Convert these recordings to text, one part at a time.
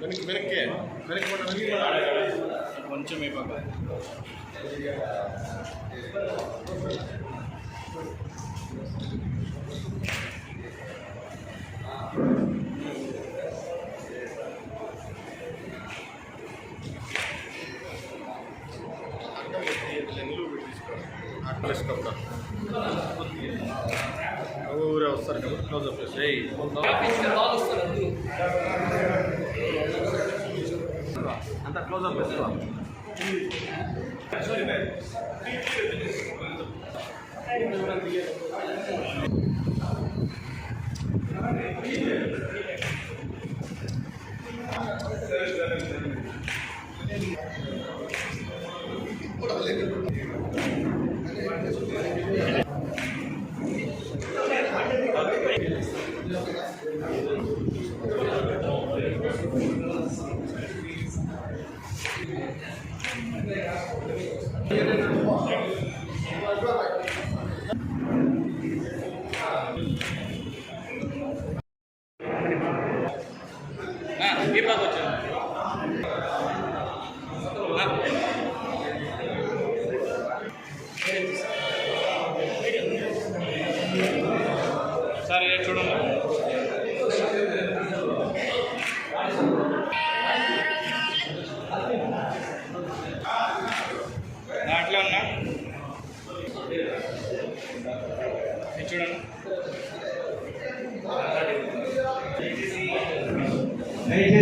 వెనక్కి వెనక్కి వెనక్కి. కొంచెం ఈ పక్క. అడ్డం పెట్టి ఇట్లా నిలువు పెట్టి తీసుకోండి అట్లా వేసుకోకుండా ఊరే వస్తారు కదా క్లోజప్ చేసి ఏయ్, అంతా క్లోజప్ వేసుకో ఈ పక్క వచ్చాను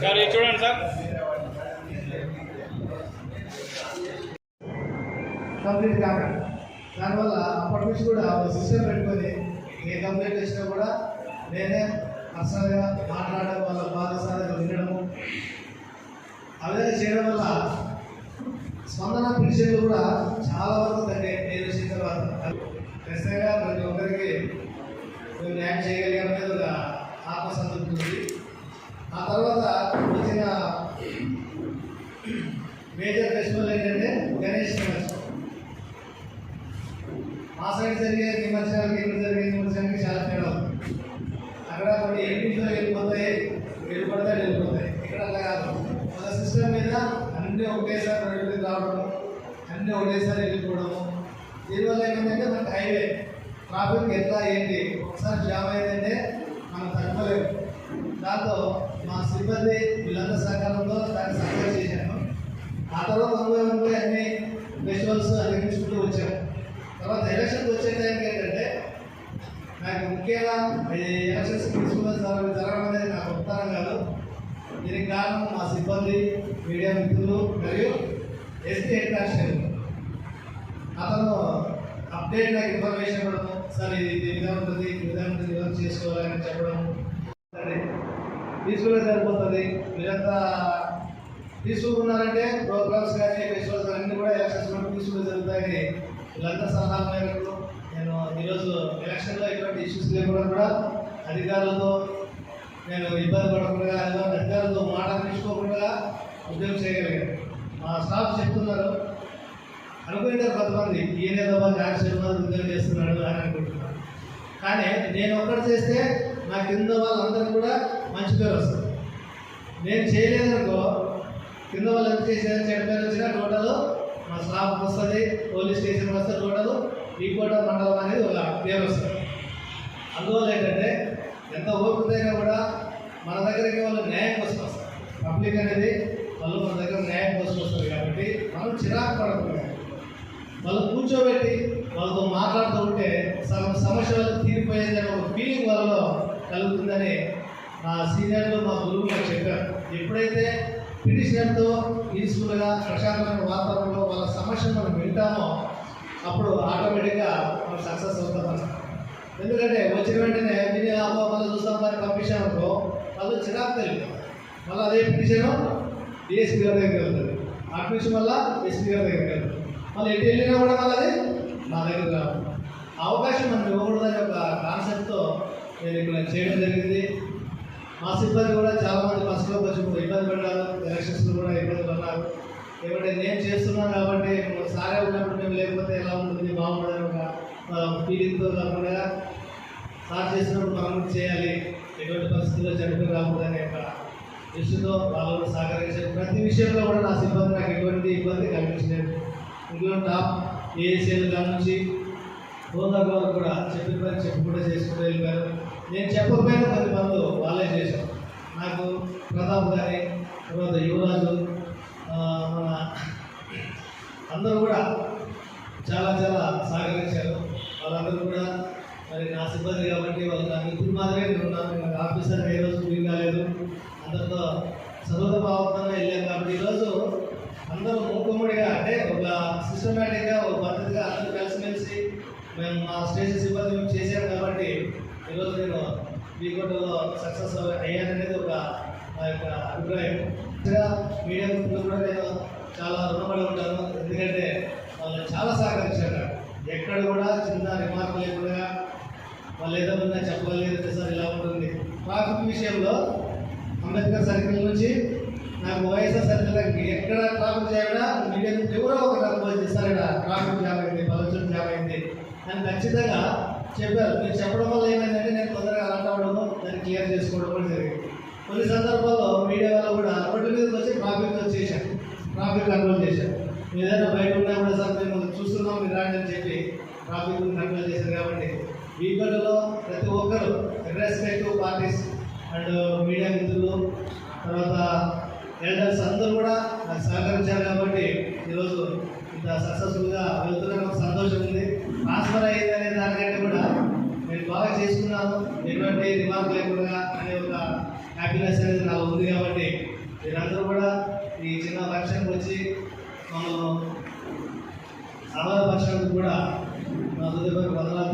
సార్ ఇది చూడండి సార్. కంప్లీట్ కాక. దానివల్ల అప్పటి నుంచి కూడా ఒక సిస్టమ్ పెట్టుకొని ఏ కంప్లైంట్ చేసినా కూడా నేనే పర్సనల్గా మాట్లాడడం వల్ల బాధసారిగా వినడము ఆ చేయడం వల్ల స్పందన పిలిచేది కూడా చాలా వరకు తగ్గాయి. నేను వచ్చిన తర్వాత ఖచ్చితంగా ప్రతి ఒక్కరికి మేము న్యాయం చేయగలిగామనేది ఒక ఆత్మసంతృప్తి ఉంది. ఆ తర్వాత వచ్చిన మేజర్ ఫెస్టివల్ ఏంటంటే గణేష్ నిమజ్జనం మా సైడ్ జరిగే నిమజ్జనాలకి ఇక్కడ జరిగే నిమజ్జనానికి చాలా తేడా ఉంది. అక్కడ కొన్ని ఎన్నింటిలో వెళ్ళిపోతాయి వెళ్ళిపోతాయి వెళ్ళిపోతాయి. ఇక్కడ అలా కాదు. మన సిస్టమ్ మీద అన్నీ ఒకేసారి అన్నీ ఒకేసారి వెళ్ళిపోవడము. దీనివల్ల ఏంటంటే మనకి హైవే ట్రాఫిక్ ఎట్లా ఏంటి? ఒకసారి జామ్ అయిందంటే మనం తగ్గలేము దాంతో మా సిబ్బంది వీళ్ళందరి సకాలంలో దాన్ని సక్సెస్ చేశాను ఆ తర్వాత అనుభవం అన్ని ఫెస్టివల్స్ అధిగమించుకుంటూ వచ్చాము. తర్వాత ఎలక్షన్కి వచ్చే టైంకి ఏంటంటే నాకు ముఖ్యంగా ఎలక్షన్స్ తీసుకున్న జరగడం అనేది నాకు ఉత్తరం కాదు. దీనికి కారణం మా సిబ్బంది మీడియా మిత్రులు మరియు ఎస్టీ ఇంటర్నేషనల్ అతను అప్డేట్ నాకు ఇన్ఫర్మేషన్ ఇవ్వడము సార్ ఇది విధంగా ఉంటుంది ఈ విధంగా ఉంటుంది ఇలా చేసుకోవాలని చెప్పడం పీస్ఫుల్గా సరిపోతుంది. మీరంతా పీస్ఫుల్గా ఉన్నారంటే ప్రోగ్రామ్స్ కానీ ఫెస్టివల్స్ అన్నీ కూడా ఎలక్షన్స్ కూడా పీస్ఫుల్గా జరుగుతాయని వీళ్ళంతా సలహా మేరకు నేను ఈరోజు ఎలక్షన్లో ఎటువంటి ఇష్యూస్ లేకుండా కూడా అధికారులతో నేను ఇబ్బంది పడకుండా అధికారులతో మాట తీసుకోకుండా ఉద్యోగం చేయగలిగాను. మా స్టాఫ్ చెప్తున్నారు. అనుకుంటారు కొంతమంది ఈయన ఏదో కానిస్టేబుల్ ఉద్యోగం చేస్తున్నాడు అని అనుకుంటున్నారు. కానీ నేను ఒక్కటి చేస్తే నా కింద వాళ్ళందరూ కూడా మంచి పేరు వస్తుంది. నేను చేయలేదనుకో కింద వాళ్ళు ఎంత చేసేది చెడ్డ పేరు వచ్చినా టోటల్ మా స్టాఫ్ వస్తుంది పోలీస్ స్టేషన్ వస్తే టోటల్ ఈ కోట మండలం అనేది ఒక పేరు వస్తుంది. అందువల్ల ఏంటంటే ఎంత ఓపికైనా కూడా మన దగ్గరికి వాళ్ళు న్యాయం కోసం వస్తారు. పబ్లిక్ అనేది వాళ్ళు మన దగ్గర న్యాయం కోసం కాబట్టి మనం చిరాకు పడకూడదు వాళ్ళు కూర్చోబెట్టి వాళ్ళతో మాట్లాడుతూ ఉంటే సగం సమస్యలు తీరిపోయిందని తీరిపోయేది అనే ఒక ఫీలింగ్ వాళ్ళలో కలుగుతుందని మా సీనియర్లు మా గురువు నాకు చెప్పారు. ఎప్పుడైతే పిటిషనర్తో పీస్ఫుల్గా ప్రశాంతమైన వాతావరణంలో వాళ్ళ సమస్యను మనం వింటామో అప్పుడు ఆటోమేటిక్గా మనం సక్సెస్ అవుతాం ఎందుకంటే వచ్చిన వెంటనే విని అమ్మో మళ్ళీ చూస్తాం దాన్ని పంపించామనుకో వాళ్ళు చిరాకు తెలియదు మళ్ళీ అదే పిటిషన్ డిఎస్పీ గారి దగ్గరికి వెళ్తుంది అడ్మిషన్ వల్ల ఎస్పీ గారి దగ్గరికి వెళ్తుంది మళ్ళీ ఎటు వెళ్ళినా కూడా మళ్ళీ అది దగ్గర రాదు ఆ అవకాశం మనం ఇవ్వకూడదనే ఒక కాన్సెప్ట్తో నేను ఇక్కడ చేయడం జరిగింది. మా సిబ్బంది కూడా చాలామంది ఫస్ట్లో కొంచెం ఇబ్బంది పడ్డారు. ఎలక్షన్స్లో కూడా ఇబ్బంది పడ్డారు. ఏమంటే నేను చేస్తున్నాను కాబట్టి సారే ఉన్నప్పుడు మేము లేకపోతే ఎలా ఉంటుంది బాగుంటుంది ఒక ఫీలింగ్తో కాకుండా సార్ చేసినప్పుడు మనం చేయాలి. ఎటువంటి పరిస్థితుల్లో చనిపోయి రాకూడదని ఒక దృష్టితో వాళ్ళు సహకరించారు ప్రతి విషయంలో కూడా నా సిబ్బంది నాకు ఎటువంటి ఇబ్బంది కనిపించలేదు ఇందులో టాప్ ఏఎస్ఎల్ దాని నుంచి హోదా కూడా చెప్పిన పని చెప్పి కూడా చేసుకుంటూ వెళ్ళిపోయారు. నేను చెప్పకపోయినా పది మంది వాళ్ళే చేశారు. నాకు ప్రతాప్ గారి తర్వాత యువరాజు మన అందరూ కూడా చాలా చాలా సహకరించారు. వాళ్ళందరూ కూడా మరి నా సిబ్బంది కాబట్టి వాళ్ళు నా మిత్రులు మాత్రమే ఉన్నాను. నాకు ఆఫీసర్ ఏ రోజు లేదు అందరితో సర్వతభావంగా వెళ్ళాం కాబట్టి ఈరోజు అందరూ మూకుమ్మడిగా అంటే ఒక సిస్టమేటిక్గా ఒక పద్ధతిగా అందరూ కలిసిమెలిసి మేము మా స్టేజ్ సిబ్బంది మేము చేశాం కాబట్టి ఈరోజు నేను బీకోటలో సక్సెస్ అయ్యాననేది ఒక నా యొక్క అభిప్రాయం. మీడియా కూడా నేను చాలా రుణపడి ఉంటాను. ఎందుకంటే వాళ్ళు చాలా సహకరించారు ఎక్కడ కూడా చిన్న రిమార్క్ లేకుండా వాళ్ళు ఏదో ఉన్నా చెప్పగలిగితే సార్ ఇలా ఉంటుంది. ట్రాఫిక్ విషయంలో అంబేద్కర్ సర్కిల్ నుంచి నాకు వైఎస్ఆర్ సర్కిల్ ఎక్కడ ట్రాఫిక్ చేయడా మీడియా ఎవరో ఒక నాకు చేస్తారు ఇక్కడ ట్రాఫిక్ జామ్ అయింది పదొచ్చిన జామ్ అయింది. అని ఖచ్చితంగా చెప్పారు. మీరు చెప్పడం వల్ల ఏమైందంటే నేను తొందరగా అలర్ట్ అవ్వడము దాన్ని క్లియర్ చేసుకోవడం కూడా జరిగింది. కొన్ని సందర్భాల్లో మీడియా వాళ్ళు కూడా రోడ్డు మీదకి వచ్చి ట్రాఫిక్ వచ్చేసారు ట్రాఫిక్ కంట్రోల్ చేశారు. ఏదైనా బయట ఉన్నా కూడా సార్ మేము చూస్తున్నాం మీరు రాండి అని చెప్పి ట్రాఫిక్ కంట్రోల్ చేశారు కాబట్టి ఈ గడ్డలో ప్రతి ఒక్కరు రెస్పెక్ట్ పార్టీస్ అండ్ మీడియా మిత్రులు తర్వాత ఎల్డర్స్ అందరూ కూడా నాకు సహకరించారు కాబట్టి ఈరోజు ఇంత సక్సెస్ఫుల్గా వెళ్తున్న సంతోషం ఉంది. ట్రాన్స్ఫర్ అయ్యింది అనే దానికంటే కూడా నేను బాగా చేసుకున్నాను. ఎటువంటి రిమార్క్ లేకుండా అనే ఒక హ్యాపీనెస్ అనేది నాకు ఉంది కాబట్టి మీరందరూ కూడా ఈ చిన్న ఫంక్షన్కి వచ్చి మమ్మల్ని ఆహ్వానపరిచినందుకు కూడా నా హృదయపూర్వక వందనాలు